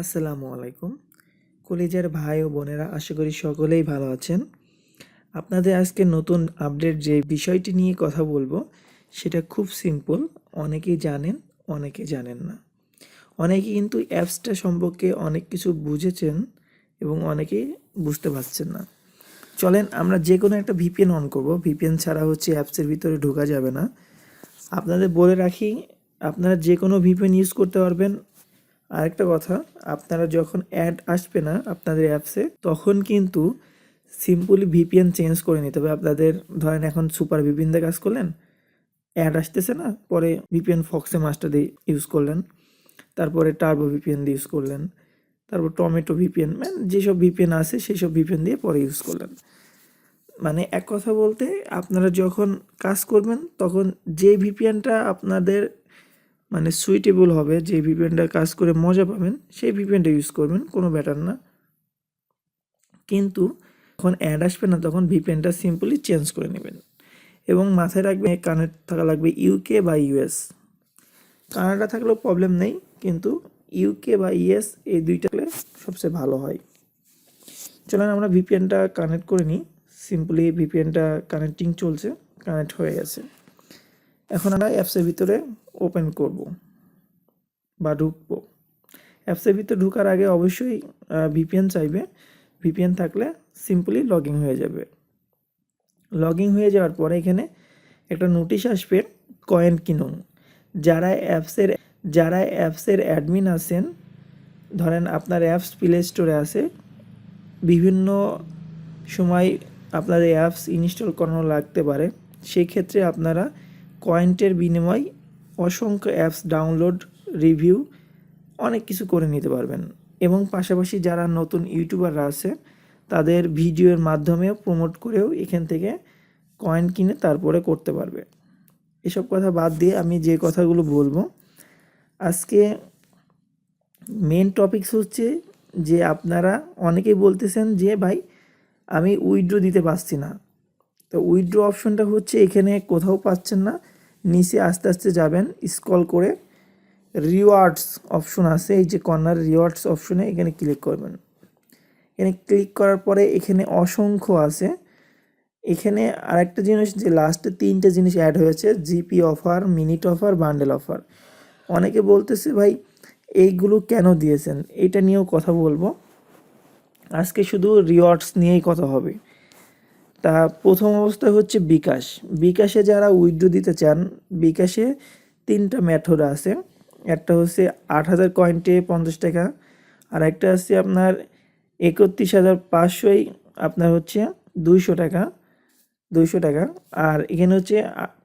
আসসালামু আলাইকুম। কলেজের ভাই ও বোনেরা, আশা করি সকলেই ভালো আছেন। আপনাদের আজকে নতুন আপডেট যে বিষয়টি নিয়ে কথা বলব, সেটা খুব সিম্পল অনেকেই জানেন, অনেকে জানেন না। অনেকে কিন্তু অ্যাপসটা সম্পর্কে অনেক কিছু বুঝেছেন এবং অনেকেই বুঝতে পারছেন না। চলেন আমরা যে কোনো একটা ভিপিএন অন করব। ভিপিএন ছাড়া হচ্ছে অ্যাপসের ভিতরে ঢোকা যাবে না। আপনাদের বলে রাখি, আপনারা যে কোনো ভিপিএন ইউজ করতে পারবেন আরেকটা কথা, আপনারা যখন অ্যাড আসবে না আপনাদের অ্যাপসে তখন কিন্তু সিম্পলি ভিপিএন চেঞ্জ করে নিতে হবে। আপনাদের ধরেন এখন সুপার ভিপিএন কাজ করলেন অ্যাড আসতেছে না, পরে ভিপিএন ফক্সে মাস্টার দিয়ে ইউজ করলেন, তারপরে টার্বো ভিপিএন দিয়ে ইউজ করলেন, তারপর টমেটো ভিপিএন মানে যেসব ভিপিএন আছে সেই সব ভিপিএন দিয়ে পরে ইউজ করলেন। মানে এক কথা বলতে, আপনারা যখন কাজ করবেন, তখন যে ভিপিএনটা আপনাদের মানে সুইটেবল হবে, যে ভিপিএনটা কাজ করে মজা পাবেন, সেই ভিপিএনটা ইউজ করবেন, কোনো ব্যাটার না। কিন্তু যখন অ্যাড আসবে না, তখন ভিপিএনটা সিম্পলি চেঞ্জ করে নেবেন। এবং মাথায় রাখবেন কানেক্ট থাকা লাগবে ইউকে বা ইউএস কানাডা থাকলেও প্রবলেম নেই, কিন্তু ইউকে বা ইউএস এই দুইটা সবচেয়ে ভালো হয়। চলেন আমরা ভিপিএনটা কানেক্ট করে নিই। সিম্পলি ভিপিএনটা কানেক্টিং চলছে কানেক্ট হয়ে গেছে। এখন আমরা অ্যাপসের ভিতরে ওপেন করব বা ঢুকবো। অ্যাপসের ভিতরে ঢুকার আগে অবশ্যই ভিপিএন চাইবে। ভিপিএন থাকলে সিম্পলি লগ হয়ে যাবে। লগ হয়ে যাওয়ার পরে এখানে একটা নোটিশ আসবে, কয়েন কিনুন। যারা অ্যাপসের যারা অ্যাপসের অ্যাডমিন আছেন, ধরেন আপনার অ্যাপস প্লে স্টোরে আছে, বিভিন্ন সময় আপনাদের অ্যাপস ইনস্টল করানো লাগতে পারে। সেই ক্ষেত্রে আপনারা কয়েন্টের বিনিময় অসংখ্য অ্যাপস ডাউনলোড, রিভিউ, অনেক কিছু করে নিতে পারবেন। এবং পাশাপাশি যারা নতুন ইউটিউবাররা আছে, তাদের ভিডিওর মাধ্যমেও প্রমোট করেও এখান থেকে কয়েন কিনে তারপরে করতে পারবে। এসব কথা বাদ দিয়ে আমি যে কথাগুলো বলব, আজকে মেন টপিকস হচ্ছে যে আপনারা অনেকেই বলতেছেন যে, ভাই, আমি উইথড্র দিতে পারছি না। তো উইথড্র অপশনটা হচ্ছে এখানে কোথাও পাচ্ছেন না। নিচে আস্তে আস্তে যাবেন স্কল করে রিওয়ার্ডস অপশন আছে, এই যে কর্নার রিওয়ার্ডস অপশনে এখানে ক্লিক করবেন। এখানে ক্লিক করার পরে এখানে অসংখ্য আছে। এখানে আরেকটা জিনিস যে লাস্টে তিনটে জিনিস অ্যাড হয়েছে GP offer minute offer bundle offer অনেকে বলতেছে, ভাই, এইগুলো কেন দিয়েছেন? এটা নিয়েও কথা বলব। আজকে শুধু রিওয়ার্ডস নিয়েই কথা হবে। তা প্রথম অবস্থায় হচ্ছে বিকাশ। বিকাশে যারা উইথড্র দিতে চান, বিকাশে তিনটা মেথড আছে। একটা হচ্ছে আট হাজার কয়েন্টে পঞ্চাশ টাকা, আর একটা হচ্ছে আপনার একত্রিশ হাজার পাঁচশোই আপনার হচ্ছে দুইশো টাকা দুইশো টাকা, আর এখানে হচ্ছে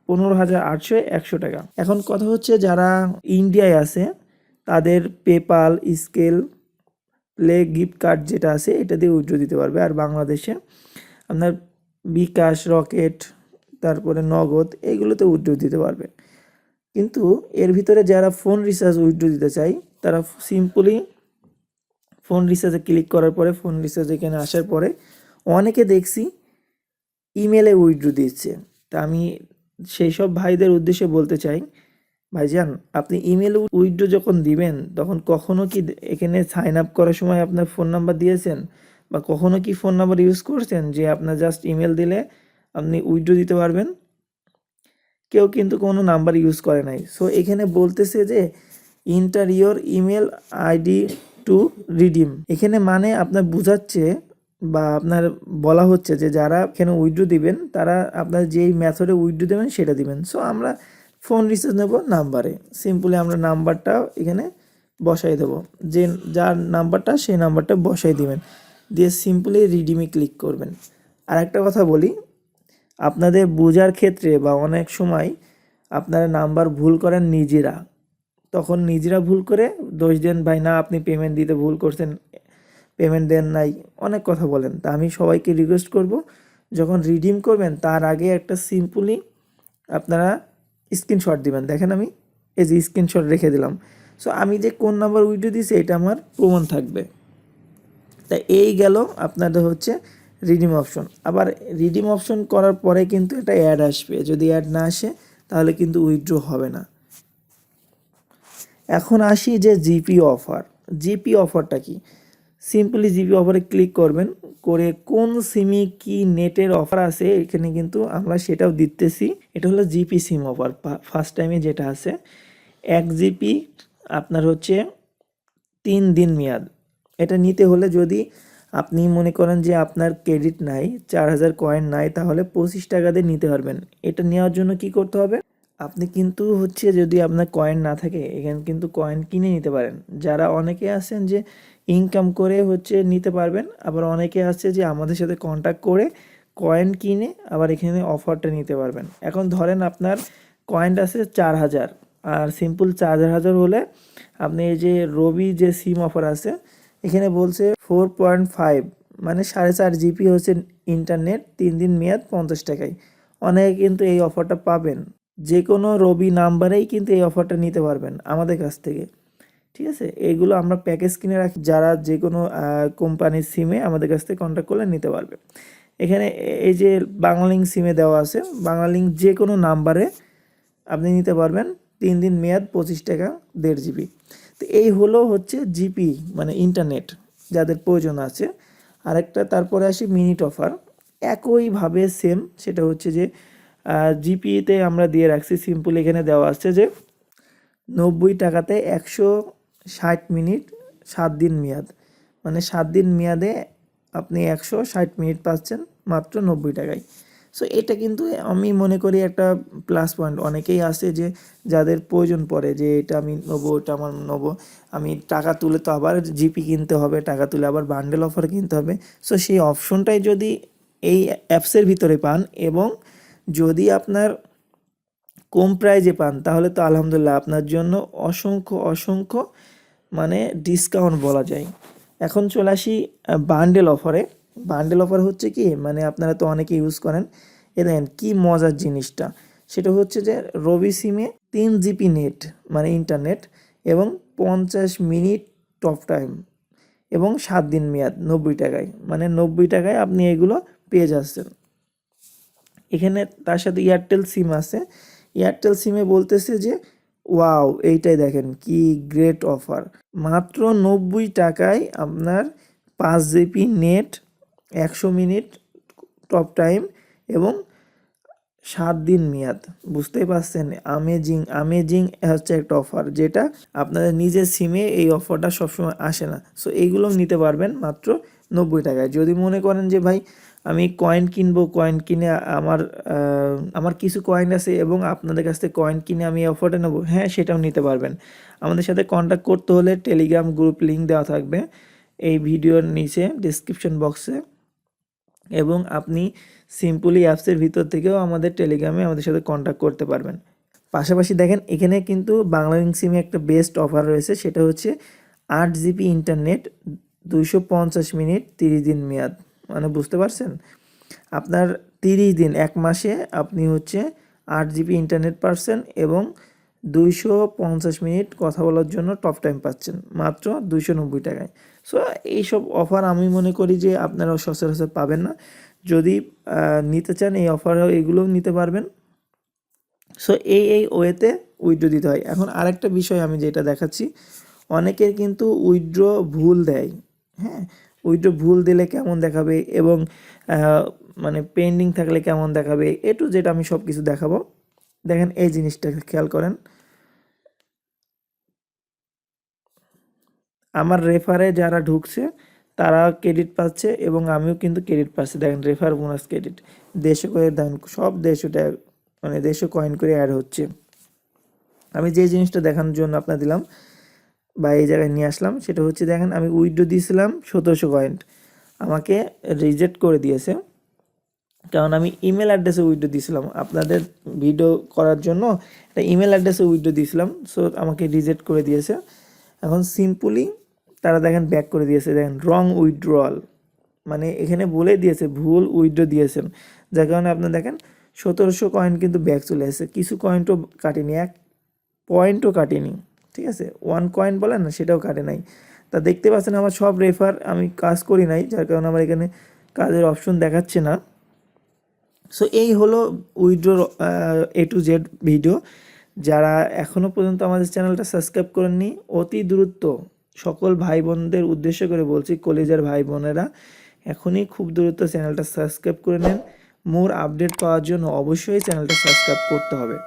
পনেরো হাজার আটশো একশো টাকা। এখন কথা হচ্ছে যারা ইন্ডিয়ায় আছে, তাদের PayPal scale play gift card যেটা আছে, এটা দিয়ে উইথড্র দিতে পারবে। আর বাংলাদেশে আপনার বিকাশ, রকেট, তারপরে নগদ, এগুলোতে উইথড্র দিতে পারবে। কিন্তু এর ভিতরে যারা ফোন রিচার্জ উইড্রো দিতে চাই তারা সিম্পলি ফোন রিচার্জে ক্লিক করার পরে ফোন রিচার্জ এখানে আসার পরে অনেকে দেখছি ইমেলে উইথড্র দিচ্ছে। তা আমি সেই সব ভাইদের উদ্দেশ্যে বলতে চাই, ভাইজান, আপনি ইমেল উইড্রো যখন দিবেন, তখন কখনো কি এখানে সাইন আপ করার সময় আপনার ফোন নাম্বার দিয়েছেন? বা কখনো কি ফোন নাম্বার ইউজ করছেন যে আপনার জাস্ট ইমেল দিলে আপনি উইথড্র দিতে পারবেন? কেউ কিন্তু কোনো নাম্বার ইউজ করে নাই। সো এখানে বলতেছে যে enter your email ID to redeem এখানে মানে আপনার বোঝাচ্ছে বা আপনার বলা হচ্ছে যে, যারা এখানে উইথড্র দিবেন, তারা আপনার যেই মেথডে উইথড্র দেবেন, সেটা দিবেন। সো আমরা ফোন রিচার্জ নেব নাম্বারে সিম্পলি আমরা নাম্বারটা এখানে বসাই দেবো। যে, যার নাম্বারটা সেই নাম্বারটা বসাই দিবেন। দিয়ে সিম্পলি রিডিমে ক্লিক করবেন। আর একটা কথা বলি, আপনাদের বোঝার ক্ষেত্রে বা অনেক সময় আপনারা নাম্বার ভুল করেন নিজেরা। তখন নিজেরা ভুল করে দোষ দেন, ভাই, না, আপনি পেমেন্ট দিতে ভুল করছেন পেমেন্ট দেন নাই। অনেক কথা বলেন। তা আমি সবাইকে রিকোয়েস্ট করব, যখন রিডিম করবেন, তার আগে একটা সিম্পলি আপনারা স্ক্রিনশট দিবেন। দেখেন আমি, এই যে স্ক্রিনশট রেখে দিলাম। সো আমি যে কোন নাম্বার উইডিও দিয়েছি, এটা আমার প্রমাণ থাকবে। তা এই গেল আপনাদের হচ্ছে রিডিম অপশন আবার রিডিম অপশন করার পরে কিন্তু এটা অ্যাড আসবে। যদি অ্যাড না আসে, তাহলে কিন্তু উইথড্র হবে না। এখন আসি যে জিপি অফার জিপি অফারটা কি? সিম্পলি জিপি অফারে ক্লিক করবেন। করে কোন সিমে কি নেটের অফার আছে, এখানে কিন্তু আমরা সেটাও দিতেছি। এটা হলো জিপি সিম অফার ফার্স্ট টাইমে যেটা আছে, এক জিপি আপনার হচ্ছে তিন দিন মেয়াদ। এটা নিতে হলে যদি আপনি মনে করেন যে আপনার ক্রেডিট নাই, চার হাজার কয়েন নাই, তাহলে পঁচিশ টাকা দিয়ে নিতে পারবেন। এটা নেওয়ার জন্য কি করতে হবে? আপনি কিন্তু হচ্ছে যদি আপনার কয়েন না থাকে, এখানে কিন্তু কয়েন কিনে নিতে পারেন। যারা অনেকে আছেন যে ইনকাম করে হচ্ছে নিতে পারবেন, আবার অনেকে আছে যে আমাদের সাথে কন্ট্যাক্ট করে কয়েন কিনে আবার এখানে অফারটা নিতে পারবেন। এখন ধরেন আপনার কয়েনটা আছে চার হাজার, আর সিম্পল চার হাজার হলে আপনি এই যে রবি যে সিম অফার আছে এখানে বলছে ফোর পয়েন্ট ফাইভ মানে সাড়ে চার জিবি হচ্ছে ইন্টারনেট তিন দিন মেয়াদ পঞ্চাশ টাকায়। অনেকে কিন্তু এই অফারটা পাবেন। যে কোনো রবি নাম্বারেই কিন্তু এই অফারটা নিতে পারবেন আমাদের কাছ থেকে। ঠিক আছে? এগুলো আমরা প্যাকেজ কিনে রাখি, যারা যে কোনো কোম্পানির সিমে আমাদের কাছ থেকে কন্ট্যাক্ট করলে নিতে পারবে। এখানে এই যে বাংলালিঙ্ক সিমে দেওয়া আছে বাংলালিঙ্ক যে কোনো নাম্বারে আপনি নিতে পারবেন তিন দিন মেয়াদ পঁচিশ টাকা, দেড় জিবি তো এই হলো হচ্ছে জিপি মানে ইন্টারনেট যাদের প্রয়োজন আছে। আরেকটা তারপরে আসি মিনিট অফার একইভাবে সেম সেটা হচ্ছে যে জিপিতে আমরা দিয়ে রাখছি সিম্পল এখানে দেওয়া আছে যে, নব্বই টাকাতে একশো ষাট মিনিট সাত দিন মেয়াদ। মানে সাত দিন মেয়াদে আপনি একশো ষাট মিনিট পাচ্ছেন মাত্র নব্বই টাকায়। সো এটা কিন্তু আমি মনে করি একটা প্লাস পয়েন্ট অনেকেই আছে যে যাদের প্রয়োজন পড়ে যে এটা আমি নেব, ওটা আমার নেব। আমি টাকা তুলে তো আবার জিপি কিনতে হবে, টাকা তুলে আবার বান্ডেল অফার কিনতে হবে। সো সেই অপশনটাই যদি এই অ্যাপসের ভিতরে পান এবং যদি আপনার কম প্রাইজে পান, তাহলে তো আলহামদুলিল্লাহ আপনার জন্য অসংখ্য অসংখ্য মানে ডিসকাউন্ট বলা যায়। এখন চলে আসি বান্ডেল অফারে বান্ডেল অফার হচ্ছে কি মানে আপনারা তো অনেকে ইউজ করেন, এ দেখেন কী মজার জিনিসটা। সেটা হচ্ছে যে রবি সিমে তিন জিবি নেট মানে ইন্টারনেট এবং পঞ্চাশ মিনিট টপ টাইম এবং সাত দিন মেয়াদ, নব্বই টাকায়। মানে নব্বই টাকায় আপনি এগুলো পেয়ে যাচ্ছেন। এখানে তার সাথে এয়ারটেল সিম আছে। এয়ারটেল সিমে বলতেছে যে, ওয়াও, এইটাই দেখেন, কি গ্রেট অফার মাত্র নব্বই টাকায় আপনার পাঁচ জিবি নেট একশো মিনিট টপ টাইম এবং সাত দিন মেয়াদ। বুঝতেই পারছেন? আমেজিং আমেজিং হচ্ছে একটা অফার যেটা আপনাদের নিজের সিমে এই অফারটা সবসময় আসে না। সো এইগুলো নিতে পারবেন মাত্র নব্বই টাকায়। যদি মনে করেন যে, ভাই, আমি কয়েন কিনবো কয়েন কিনে আমার আমার কিছু কয়েন আছে এবং আপনাদের কাছ থেকে কয়েন কিনে আমি অফারটা নেব হ্যাঁ সেটাও নিতে পারবেন। আমাদের সাথে কন্ট্যাক্ট করতে হলে টেলিগ্রাম গ্রুপ লিঙ্ক দেওয়া থাকবে। এই ভিডিওর নিচে ডিসক্রিপশন বক্সে এবং আপনি সিম্পলি অ্যাপসের ভিতর থেকেও আমাদের টেলিগ্রামে আমাদের সাথে কন্ট্যাক্ট করতে পারবেন। পাশাপাশি দেখেন, এখানে কিন্তু বাংলালিংক সিমে একটা বেস্ট অফার রয়েছে, সেটা হচ্ছে আট জিবি ইন্টারনেট দুইশো পঞ্চাশ মিনিট, তিরিশ দিন মেয়াদ। মানে বুঝতে পারছেন? আপনার তিরিশ দিন, এক মাসে আপনি হচ্ছে আট জিবি ইন্টারনেট পাচ্ছেন এবং দুইশো পঞ্চাশ মিনিট কথা বলার জন্য টপ টাইম পাচ্ছেন, মাত্র দুইশো নব্বই টাকায়। সো এইসব অফার আমি মনে করি যে আপনারা সচরাচর পাবেন না। যদি নিতে চান এই অফার এগুলোও নিতে পারবেন। সো এই এই ওয়েতে উইড্রো দিতে হয়। এখন আরেকটা বিষয় আমি যেটা দেখাচ্ছি অনেকের কিন্তু উইড্রো ভুল দেয়। হ্যাঁ উইড্রো ভুল দিলে কেমন দেখাবে এবং মানে পেন্ডিং থাকলে কেমন দেখাবে এটু যেটা আমি সব কিছু দেখাবো। দেখেন এই জিনিসটা খেয়াল করেন। আমার রেফারে যারা ঢুকছে, তারা ক্রেডিট পাচ্ছে এবং আমিও কিন্তু ক্রেডিট পাচ্ছি। দেখেন রেফার বোনাস ক্রেডিট দেশে করে দেখেন, সব দেড়শো টাকা মানে দেশে কয়েন করে অ্যাড হচ্ছে। আমি যে জিনিসটা দেখানোর জন্য আপনার দিলাম বা এই জায়গায় নিয়ে আসলাম, সেটা হচ্ছে দেখেন আমি উইড্রো দিয়েছিলাম সতেরোশো কয়েন্ট আমাকে রিজেক্ট করে দিয়েছে। কারণ আমি ইমেল অ্যাড্রেসে উইডো দিয়েছিলাম। আপনাদের ভিডিও করার জন্য একটা ইমেল অ্যাড্রেসে উইড্রো দিয়েছিলাম। সো আমাকে রিজেক্ট করে দিয়েছে। এখন সিম্পলি তারা দেখেন ব্যাক করে দিয়েছে। দেখেন রং উইথড্রল মানে এখানে বলে দিয়েছে, ভুল উইথড্র দিয়েছেন। যার কারণে আপনার দেখেন, সতেরোশো কয়েন কিন্তু ব্যাক চলে আসে কিছু কয়েনও কাটেনি, এক পয়েন্টও কাটেনি। ঠিক আছে? ওয়ান কয়েন বলেন না, সেটাও কাটে নাই। তা দেখতে পাচ্ছেন, আমার সব রেফার আমি কাজ করি নাই, যার কারণে আমার এখানে কাজের অপশন দেখাচ্ছে না। সো এই হলো উইড্রোর এ টু জেড ভিডিও যারা এখনও পর্যন্ত আমাদের চ্যানেলটা সাবস্ক্রাইব করেননি, অতি দ্রুত সকল ভাই বোনদের উদ্দেশ্য করে বলছি, কলেজের ভাই বোনেরা এখনই খুব দ্রুত চ্যানেলটা সাবস্ক্রাইব করে নেন। মোর আপডেট পাওয়ার জন্য অবশ্যই চ্যানেলটা সাবস্ক্রাইব করতে হবে।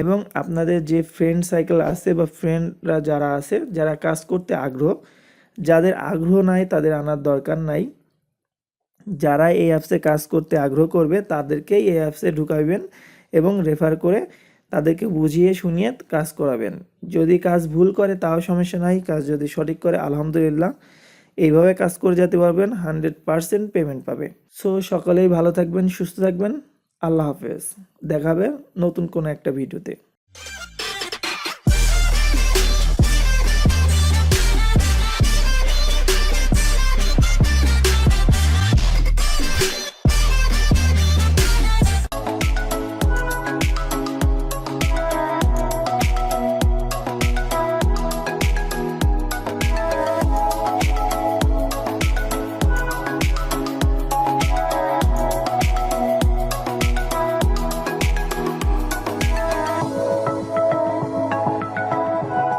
এবং আপনাদের যে ফ্রেন্ড সাইকেল আছে বা ফ্রেন্ডরা যারা আছে, যারা কাজ করতে আগ্রহ, যাদের আগ্রহ নাই, তাদের আনার দরকার নাই। যারা এই অ্যাপসে কাজ করতে আগ্রহ করবে, তাদেরকেই এই অ্যাপসে ঢুকাইবেন এবং রেফার করে তাদেরকে বুঝিয়ে শুনিয়ে কাজ করাবেন। যদি কাজ ভুল করে, তাও সমস্যা নাই। কাজ যদি সঠিক করে, আলহামদুলিল্লাহ। এইভাবে কাজ করে যেতে পারবেন, হান্ড্রেড পারসেন্ট পেমেন্ট পাবে। সো, সকলেই ভালো থাকবেন, সুস্থ থাকবেন। আল্লাহ হাফেজ। দেখাবে নতুন কোনো একটা ভিডিওতে।